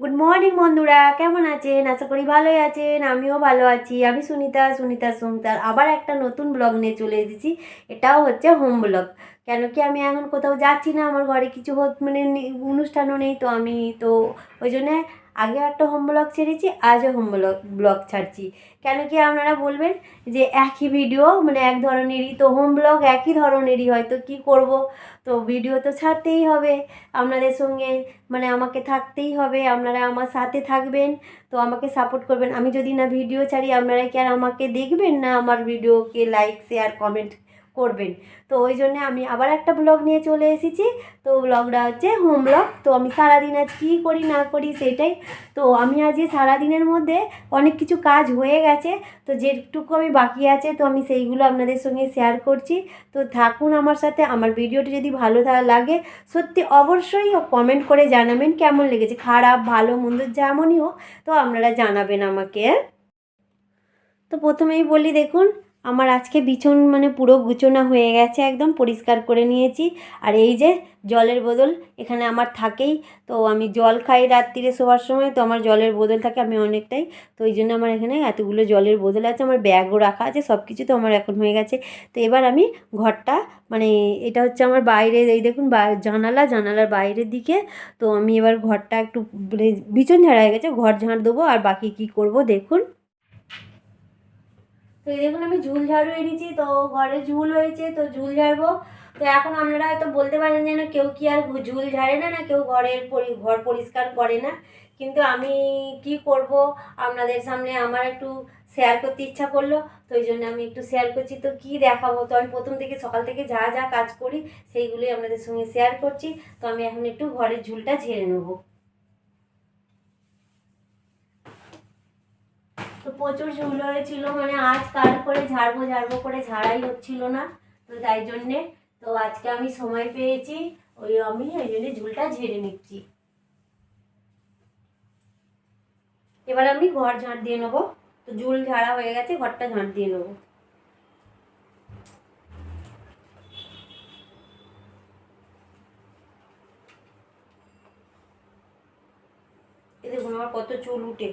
Good morning বন্ধুরা। কেমন আছেন? আশা করি ভালোই আছেন। আমিও ভালো আছি। আমি সুনিতা সুনিতা সুমিতার আবার একটা নতুন ব্লগ নিয়ে চলে এসেছি। এটাও হচ্ছে হোম ব্লগ কেন কি আমি এখন কোথাও যাচ্ছি না, আমার ঘরে কিছু মানে অনুষ্ঠানও নেই, তো আমি তো ওই জন্যে আগে একটা হোম ব্লগ ছেড়েছি আজও হোম ব্লগ ব্লগ ছাড়ছি। কেন কি আপনারা বলবেন যে একই ভিডিও মানে এক ধরনেরই, তো হোম ব্লগ একই ধরনেরই হয়, তো কী করব? তো ভিডিও তো ছাড়তেই হবে, আপনাদের সঙ্গে মানে আমাকে থাকতেই হবে, আপনারা আমার সাথে থাকবেন, তো আমাকে সাপোর্ট করবেন। আমি যদি না ভিডিও ছাড়ি, আপনারা কি আর আমাকে দেখবেন না আমার ভিডিওকে লাইক শেয়ার কমেন্ট করবেন। তো ওই জন্যে আমি আবার একটা ব্লগ নিয়ে চলে এসেছি। তো ব্লগটা হচ্ছে হোম ব্লগ তো আমি সারাদিন আজ কী করি, না করি সেটাই। তো আমি আজকে সারাদিনের মধ্যে অনেক কিছু কাজ হয়ে গেছে। তো যেটুকু আমি বাকি আছে, তো আমি সেইগুলো আপনাদের সঙ্গে শেয়ার করছি। তো থাকুন আমার সাথে। আমার ভিডিওটি যদি ভালো লাগে, সত্যি অবশ্যই কমেন্ট করে জানাবেন কেমন লেগেছে। খারাপ, ভালো, মন্দ, যেমনই হোক, তো আপনারা জানাবেন আমাকে। তো প্রথমেই বলি দেখুন আমার আজকে বিছন মানে পুরো গুছোনা হয়ে গেছে, একদম পরিষ্কার করে নিয়েছি। আর এই যে জলের বোতল এখানে আমার থাকেই, তো আমি জল খাই রাত্রিরে শোয়ার সময়, তো আমার জলের বোতল থাকে আমি অনেকটাই, তো ওই জন্য আমার এখানে এতগুলো জলের বোতল আছে, আমার ব্যাগও রাখা আছে সব কিছু তো আমার এখন হয়ে গেছে। তো এবার আমি ঘরটা মানে এটা হচ্ছে আমার বাইরে এই দেখুন জানালা, জানালার বাইরের দিকে, তো আমি এবার ঘরটা একটু মানে বিছন ঝাড়া হয়ে গেছে, ঘর ঝাড় দেবো আর বাকি কি করব দেখুন। তো এই দেখুন আমি ঝুল ঝাড়ু এনেছি, তো ঘরে ঝুল হয়েছে, তো ঝুল ঝাড়বো। তো এখন আপনারা হয়তো বলতে পারেন যে না কেউ কি আর ঝুল ঝাড়ে না না কেউ ঘরের পরি ঘর পরিষ্কার করে না। কিন্তু আমি কি করব? আপনাদের সামনে আমার একটু শেয়ার করতে ইচ্ছা করল, তো ওই জন্য আমি একটু শেয়ার করছি। তো কি দেখাবো? তো আমি প্রথম থেকে সকাল থেকে যা যা কাজ করি, সেইগুলোই আপনাদের সঙ্গে শেয়ার করছি। তো আমি এখন একটু ঘরের ঝুলটা ঝেড়ে নেব। প্রচুর ঝুল হয়েছিল মানে আজ কাল করে ঝাড়বো ঝাড়বো করে ঝাড়াই হচ্ছিল না, তো তাই জন্যে, তো আজকে আমি সময় পেয়েছি, ওই আমি ওই জন্য ঝুলটা ঝেড়ে নিচ্ছি। এবার আমি ঘর ঝাঁট দিয়ে নেব, তো ঝুল ঝাড়া হয়ে গেছে, ঘরটা ঝাঁট দিয়ে নেব। দেখুন আমার কত চুল উঠে।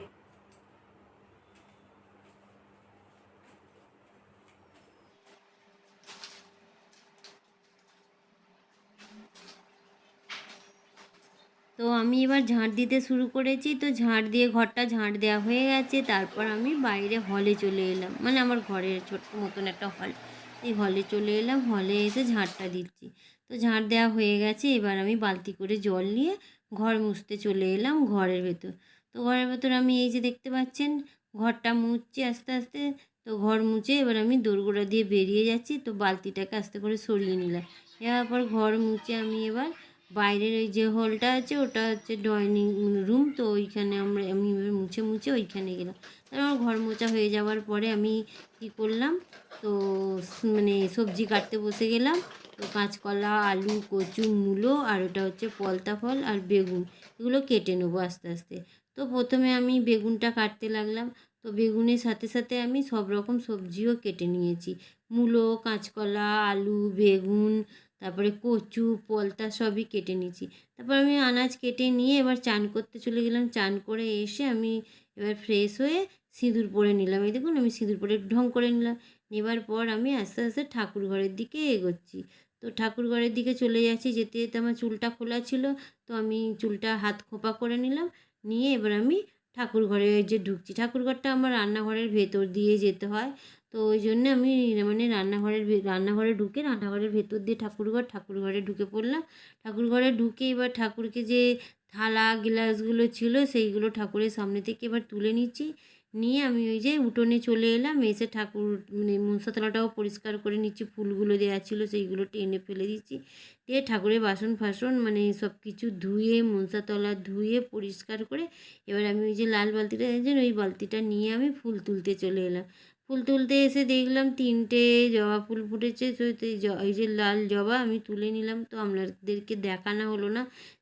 তো আমি এবার ঝাঁট দিতে শুরু করেছি। তো ঝাঁট দিয়ে ঘরটা ঝাঁট দেওয়া হয়ে গেছে। তারপর আমি বাইরে হলে চলে এলাম। মানে আমার ঘরের ছোট্ট মতন একটা হল এই হলে চলে এলাম। হলে এসে ঝাঁটটা দিচ্ছি। তো ঝাঁট দেওয়া হয়ে গেছে। এবার আমি বালতি করে জল নিয়ে ঘর মুছতে চলে এলাম ঘরের ভেতর। তো ঘরের ভেতর আমি এই যে দেখতে পাচ্ছেন, ঘরটা মুছছি আস্তে আস্তে। তো ঘর মুছে এবার আমি দোরগোড়া দিয়ে বেরিয়ে যাচ্ছি। তো বালতিটাকে আস্তে করে সরিয়ে নিলাম। এবার ঘর মুছে আমি এবার বাইরের ওই যে হলটা আছে, ওটা হচ্ছে ডাইনিং রুম তো ওইখানে আমরা আমি মুছে মুছে ওইখানে গেলাম। তারপর আমার ঘর মোছা হয়ে যাওয়ার পরে আমি কী করলাম, তো মানে সবজি কাটতে বসে গেলাম, তো কাঁচকলা, আলু, কচু, মূলো, আর ওটা হচ্ছে পলতা ফল আর বেগুন, এগুলো কেটে নেব আস্তে আস্তে। তো প্রথমে আমি বেগুনটা কাটতে লাগলাম, তো বেগুনের সাথে সাথে আমি সব রকম সবজিও কেটে নিয়েছি। মূলো, কাঁচকলা, আলু, বেগুন তারপরে কচু, পলতা সবই কেটে নিয়েছি। তারপর আমি আনাজ কেটে নিয়ে এবার চান করতে চলে গেলাম। চান করে এসে আমি এবার ফ্রেশ হয়ে সিঁদুর পরে নিলাম। এই দেখুন, আমি সিঁদুর পরে ঢং করে নিলাম। নেবার পর আমি আস্তে আস্তে ঠাকুর ঘরের দিকে এগোচ্ছি। তো ঠাকুর ঘরের দিকে চলে যাচ্ছি। যেতে যেতে আমার চুলটা খোলা ছিল, তো আমি চুলটা হাত খোপা করে নিলাম। নিয়ে এবার আমি ঠাকুর ঘরে যে ঢুকছি। ঠাকুর ঘরটা আমার রান্নাঘরের ভেতর দিয়ে যেতে হয়। তো ওই জন্য আমি মানে রান্নাঘরের রান্নাঘরে ঢুকে রান্নাঘরের ভেতর দিয়ে ঠাকুরঘর ঠাকুর ঘরে ঢুকে পড়লাম। ঠাকুর ঘরে ঢুকে এবার ঠাকুরকে যে থালা, গ্লাসগুলো ছিল সেইগুলো ঠাকুরের সামনে থেকে এবার তুলে নিচ্ছি। নিয়ে আমি ওই যে উঠোনে চলে এলাম, এসে ঠাকুর মানে মনসাতলাটাও পরিষ্কার করে নিচ্ছি। ফুলগুলো দেওয়া ছিল সেইগুলো টেনে ফেলে দিচ্ছি। দিয়ে ঠাকুরের বাসন ফাসন মানে সব কিছু ধুয়ে মনসাতলা ধুয়ে পরিষ্কার করে এবার আমি ওই যে লাল বালতিটা ওই বালতিটা নিয়ে আমি ফুল তুলতে চলে এলাম। ফুল তুলতে এসে দেখলাম তিনটে জবা ফুল ফুটেছে, তো এই যে লাল জবা আমি তুলে নিলাম। তো আপনাদেরকে দেখানো হলো না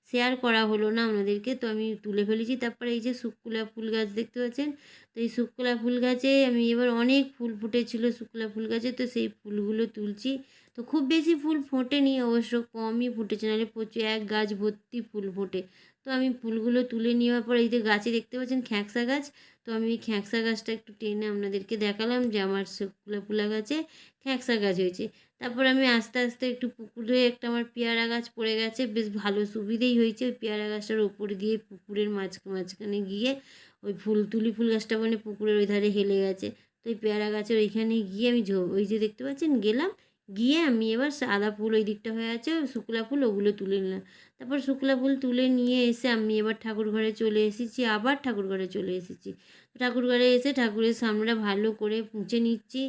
শেয়ার করা হলো না আপনাদেরকে তো আমি তুলে ফেলেছি। তারপরে এই যে শুকুলা ফুল গাছ দেখতে পাচ্ছেন? তো এই শুকুলা ফুল গাছে আমি এবার অনেক ফুল ফুটেছিল শুকুলা ফুল গাছে। তো সেই ফুলগুলো তুলছি। তো খুব বেশি ফুল ফোটেনি, অবশ্য কমই ফুটেছে, নাহলে প্রচুর এক গাছ ভর্তি ফুল ফোটে। তো আমি ফুলগুলো তুলে নেওয়ার পর এই যে গাছে দেখতে পাচ্ছেন খ্যাঁকসা গাছ, তো আমি এই খ্যাঁকসা গাছটা একটু টেনে আপনাদেরকে দেখালাম যে আমার শুকলা ফুলা গাছে খ্যাঁকসা গাছ হয়েছে। তারপর আমি আস্তে আস্তে একটু পুকুরে একটা আমার পেয়ারা গাছ পড়ে গেছে, বেশ ভালো সুবিধেই হয়েছে। ওই পেয়ারা গাছটার ওপর দিয়ে পুকুরের মাঝ, মাঝখানে গিয়ে ওই ফুল তুলি ফুল গাছটা মানে পুকুরের ওই ধারে হেলে গেছে। তো ওই পেয়ারা গাছের ওইখানে গিয়ে আমি ওই যে দেখতে পাচ্ছেন গেলাম গিয়ে আমি এবার সাদা ফুল ওই দিকটা হয়ে আছে শুকলা ফুল ওগুলো তুলে নিলাম। তারপর শুকলা ফুল তুলে নিয়ে এসে আমি এবার ঠাকুর ঘরে চলে এসেছি, আবার ঠাকুর ঘরে চলে এসেছি। ঠাকুর ঘরে এসে ঠাকুরের সামনে ভালো করে পুঁছে নিচ্ছি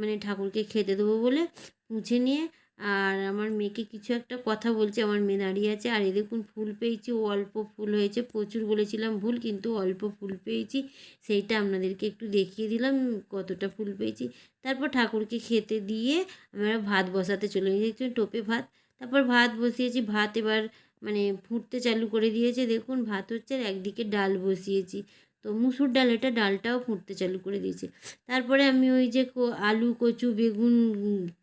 মানে ঠাকুরকে খেতে দেবো বলে পুঁছে নিয়ে আর আমার মেয়েকে কিছু একটা কথা বলছে, আমার মেয়ে দাঁড়িয়ে আছে। আর এ দেখুন, ফুল পেয়েছি অল্প ফুল হয়েছে। প্রচুর বলেছিলাম ভুল, কিন্তু অল্প ফুল পেয়েছি। সেইটা আপনাদেরকে একটু দেখিয়ে দিলাম, কতটা ফুল পেয়েছি। তারপর ঠাকুরকে খেতে দিয়ে আমরা ভাত বসাতে চলে গেছি। টোপে ভাত। তারপর ভাত বসিয়েছি। ভাত এবার মানে ফুটতে চালু করে দিয়েছে। দেখুন, ভাত হচ্ছে আর একদিকে ডাল বসিয়েছি। তো মুসুর ডাল, এটা ডালটাও ফুটতে চালু করে দিয়েছে। তারপরে আমি ওই যে আলু, কচু, বেগুন,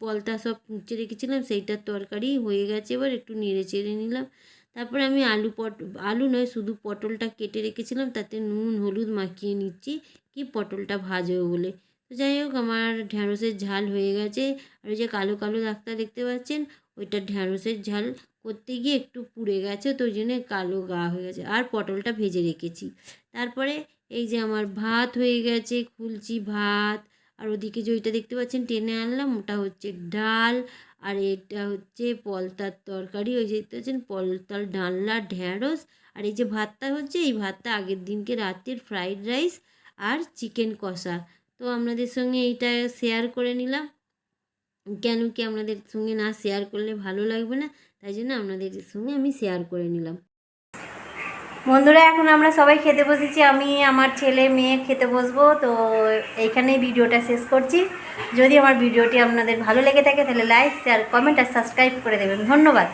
পলতা সব কুচে রেখেছিলাম সেইটার তরকারি হয়ে গেছে, এবার একটু নেড়ে চেড়ে নিলাম। তারপরে আমি আলু পট, আলু নয়, শুধু পটলটা কেটে রেখেছিলাম, তাতে নুন, হলুদ মাখিয়ে নিচ্ছি, কি পটলটা ভাজবো বলে। তো যাই হোক, আমার ঢ্যাঁড়সের ঝাল হয়ে গেছে, আর ওই যে কালো কালো ডাক্তার দেখতে পাচ্ছেন, ওইটা ঢ্যাঁড়সের ঝাল। করতে গিয়ে একটু পুড়ে গেছে, তো জন্য কালো গা হয়ে গেছে। আর পটলটা ভেজে রেখেছি। তারপরে এই যে আমার ভাত হয়ে গেছে, খুলছি ভাত। আর ওদিকে যে ওইটা দেখতে পাচ্ছেন, টেনে আনলাম, ওটা হচ্ছে ডাল। আর এটা হচ্ছে পলতার তরকারি। ওই যে দেখতে পাচ্ছেন, পলতার ডালনা, ঢ্যাঁড়স। আর এই যে ভাতটা হচ্ছে, এই ভাতটা আগের দিনকে রাতের ফ্রাইড রাইস আর চিকেন কষা। তো আপনাদের সঙ্গে এইটা শেয়ার করে নিলাম। কেন কি আপনাদের সঙ্গে না শেয়ার করলে ভালো লাগবে না? তাই জন্য আপনাদের সঙ্গে আমি শেয়ার করে নিলাম। বন্ধুরা, এখন আমরা সবাই খেতে বসেছি। আমি, আমার ছেলে, মেয়ে খেতে বসবো। তো এইখানেই ভিডিওটা শেষ করছি। যদি আমার ভিডিওটি আপনাদের ভালো লেগে থাকে, তাহলে লাইক শেয়ার কমেন্ট আর সাবস্ক্রাইব করে দেবেন। ধন্যবাদ।